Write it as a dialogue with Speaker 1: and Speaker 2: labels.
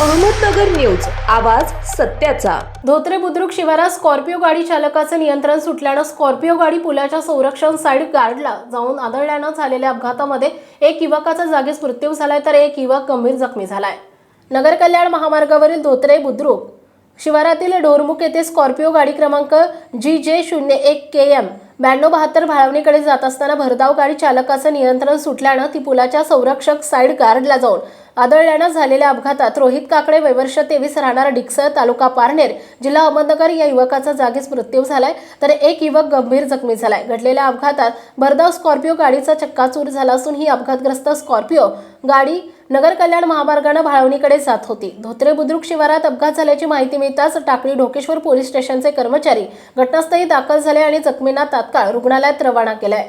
Speaker 1: Ahmednagar news आवाज सत्याचा.
Speaker 2: धोत्रे बुद्रुक शिवारात स्कॉर्पिओ गाडी चालकाचे नियंत्रण सुटल्यानं स्कॉर्पिओ गाडी पुलाच्या संरक्षण साईड गार्डला जाऊन आदळल्यानं झालेल्या अपघातामध्ये एक युवकाचा जागीच मृत्यू झालाय तर एक युवक गंभीर जखमी झालाय. नगर कल्याण महामार्गावरील धोत्रे बुद्रुक शिवारातील डोरमुख येथे स्कॉर्पिओ गाडी क्रमांक जी जे शून्य एक के एम ब्याण्णव बहात्तर भाळवणीकडे जात असताना भरधाव गाडी चालकाचं नियंत्रण सुटल्यानं ती पुलाच्या संरक्षक साईड गार्डला जाऊन आदळल्यानं झालेल्या अपघातात रोहित काकडे वैवर्ष तेवीस राहणारा डिक्सळ तालुका पारनेर जिल्हा अहमदनगर या युवकाचा जागीच मृत्यू झालाय. तर एक युवक गंभीर जखमी झालाय. घडलेल्या अपघातात भरधाव स्कॉर्पिओ गाडीचा चक्काचूर झाला असून ही अपघातग्रस्त स्कॉर्पिओ गाडी नगर कल्याण महामार्गानं भाळवणीकडे जात होती. धोत्रे बुद्रुक शिवारात अपघात झाल्याची माहिती मिळताच टाकळी ढोकेश्वर पोलीस स्टेशनचे कर्मचारी घटनास्थळी दाखल झाले आणि जखमींना तात्काळ रुग्णालयात रवाना केलाय.